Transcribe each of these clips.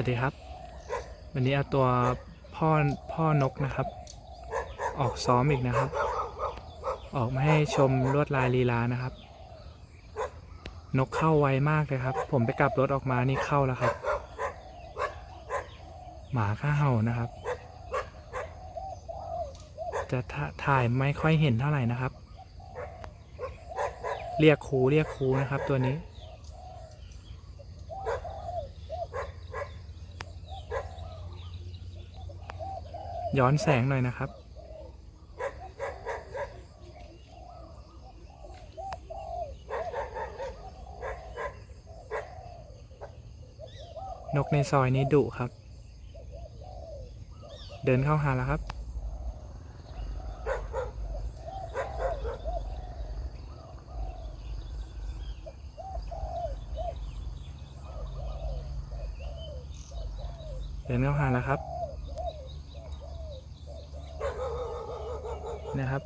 วัสดีครับ วันนี้เอาตัวพ่อพ่อนกนะครับ ออกซ้อมอีกนะครับ ออกมาให้ชมลวดลายลีลานะครับ นกเข้าไวมากเลยครับ ผมไปกลับรถออกมานี่เข้าแล้วครับ หมาก็เห่านะครับ จะถ่าถ่ายไม่ค่อยเห็นเท่าไหร่นะครับ เรียกครูเรียกครูนะครับตัวนี้ ย้อนแสงหน่อยนะครับ นกในซอยนี้ดุครับ เดินเข้าหาแล้วครับเดินเข้าหาแล้วครับ นะครับ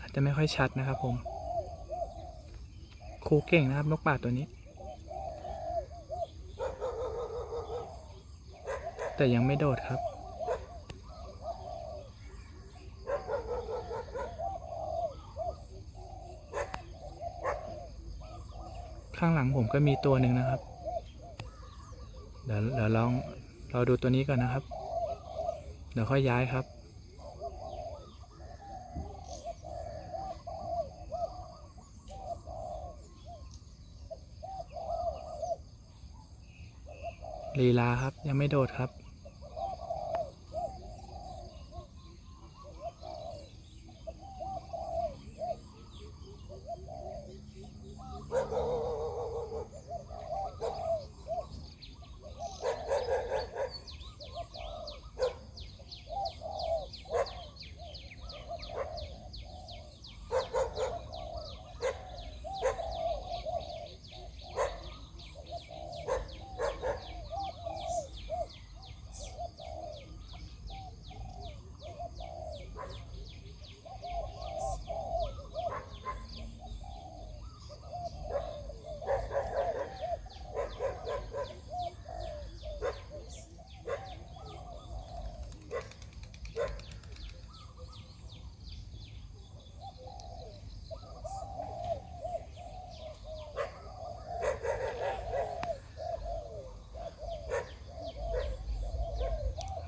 อาจจะไม่ค่อยชัดนะครับผมครูเก่งนะครับนกป่าตัวนี้ แต่ยังไม่โดดครับ ข้างหลังผมก็มีตัวหนึ่งนะครับ เดี๋ยวเดี๋ยวลองเราดูตัวนี้ก่อนนะครับ เดี๋ยวค่อยย้ายครับลีลาครับ ยังไม่โดดครับ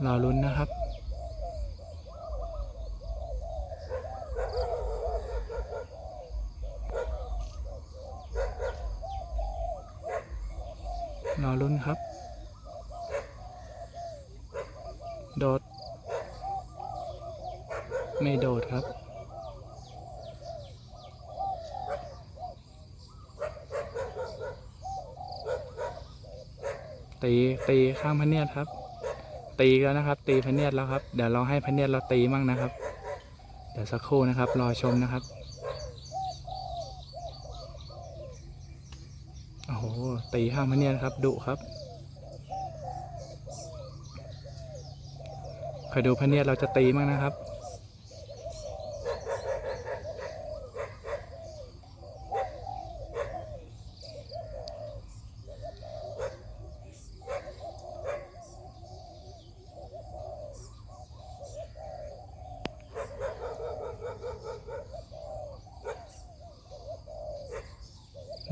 รอลุ้นนะครับ รอลุ้นครับ โดด ไม่โดดครับตีตีข้างพเนียดครับ ตีแล้วนะครับ ตีพเนียดแล้วครับ เดี๋ยวเราให้พเนียดเราตีมั่งนะครับ เดี๋ยวสักครู่นะครับ รอชมนะครับโอ้โหตีข้างพเนียดครับดุครับคอยดูพเนียดเราจะตีมั่งนะครับ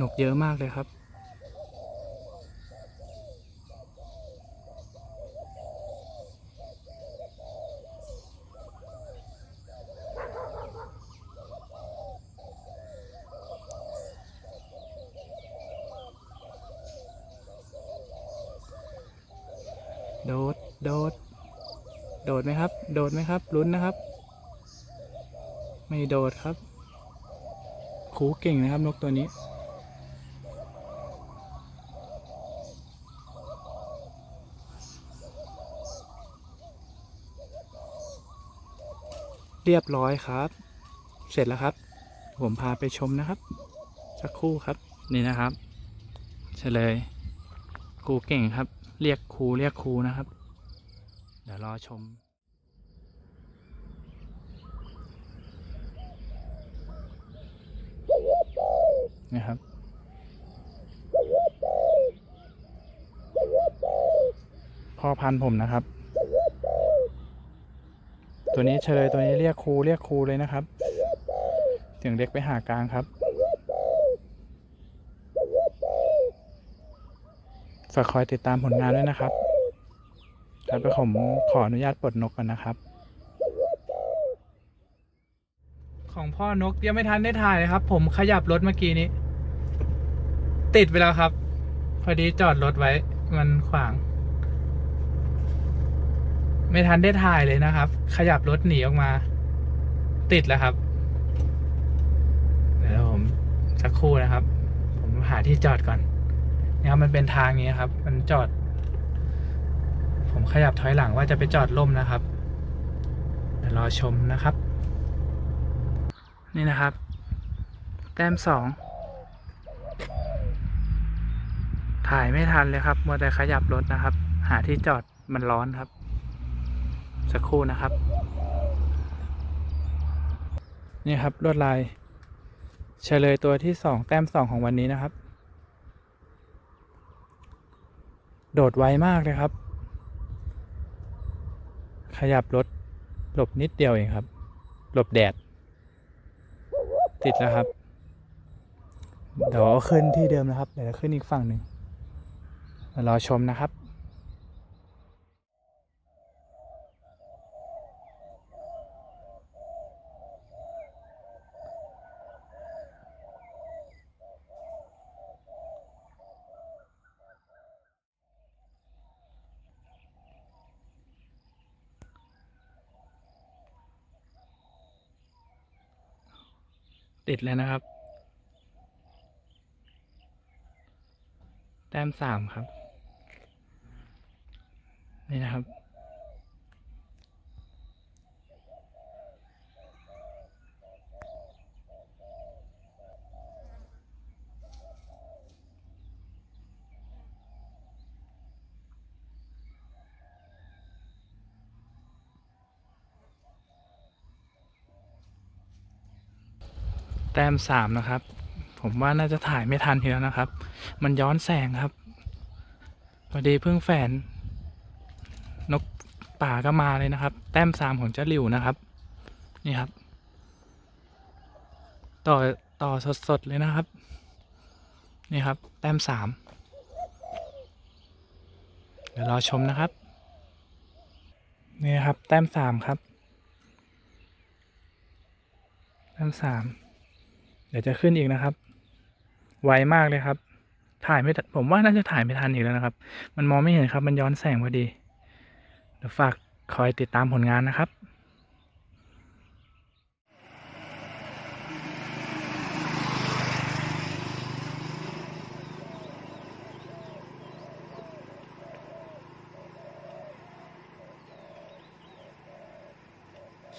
นกเยอะมากเลยครับโดด โดด โดดไหมครับ โดดไหมครับ ลุ้นนะครับ ไม่โดดครับ คูเก่งนะครับนกตัวนี้ เรียบร้อยครับ เสร็จแล้วครับ ผมพาไปชมนะครับ สักครู่ครับ นี่นะครับเฉลยครูเก่งครับ เรียกครูเรียกครูนะครับ เดี๋ยวรอชมนะครับพ่อพันธุ์ผมนะครับ ตัวนี้เฉลยตัวนี้เรียกครูเรียกครูเลยนะครับเสียงเด็กไปหากลางครับฝากคอยติดตามผลงานด้วยนะครับครับแล้วผมขออนุญาตปลดนกก่อนนะครับ ของพ่อนกยังไม่ทันได้ถ่ายเลยครับ ผมขยับรถเมื่อกี้นี้ ติดไปแล้วครับ พอดีจอดรถไว้ มันขวาง ไม่ทันได้ถ่ายเลยนะครับ ขยับรถหนีออกมา ติดแล้วครับเดี๋ยวผมสักครู่นะครับ ผมหาที่จอดก่อนเนี่ยครับมันเป็นทางนี้ครับ มันจอด ผมขยับถอยหลังว่าจะไปจอดล่มนะครับเดี๋ยวรอชมนะครับ นี่นะครับ แต้มสองถ่ายไม่ทันเลยครับมัวแต่ขยับรถนะครับ หาที่จอดมันร้อนครับ สักครู่นะครับ นี่ครับลวดลายเฉลยตัวที่สองแต้มสองของวันนี้นะครับ โดดไวมากเลยครับ ขยับรถหลบนิดเดียวเองครับ หลบแดด ติดแล้วครับ เดี๋ยวขึ้นที่เดิมนะครับ เดี๋ยวขึ้นอีกฝั่งหนึ่งรอชมนะครับ ติดแล้วนะครับ แต้มสามครับ นี่นะครับ แต้มสามนะครับ ผมว่าน่าจะถ่ายไม่ทันทีแล้วนะครับ มันย้อนแสงครับพอดีเพิ่งแฝน นกป่าก็มาเลยนะครับ แต้มสามของเจ้าหลิวนะครับ นี่ครับ ต่อต่อสดๆเลยนะครับ นี่ครับ แต้มสามเดี๋ยวรอชมนะครับ นี่ครับ แต้มสามครับ แต้มสาม เดี๋ยวจะขึ้นอีกนะครับ ไวมากเลยครับ ถ่ายไม่ผมว่าน่าจะถ่ายไม่ทันอีกแล้วนะครับ มันมองไม่เห็นครับ มันย้อนแสงพอดี เดี๋ยวฝากคอยติดตามผลงานนะครับ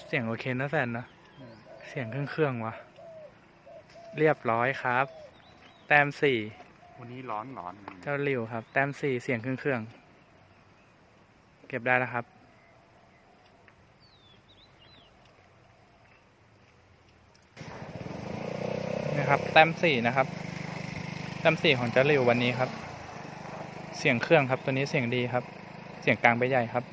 เสียงโอเคนะแซนนะ เสียงเครื่องเครื่องวะ เรียบร้อยครับ แต้มสี่วันนี้ร้อนร้อนเจ้าหลิวครับ แต้มสี่เสียงเครื่องเครื่องๆเก็บได้แล้วครับ นะครับ แต้มสี่นะครับ แต้มสี่ของเจ้าหลิววันนี้ครับ เสียงเครื่องครับ ตัวนี้เสียงดีครับ เสียงกลางไปใหญ่ครับ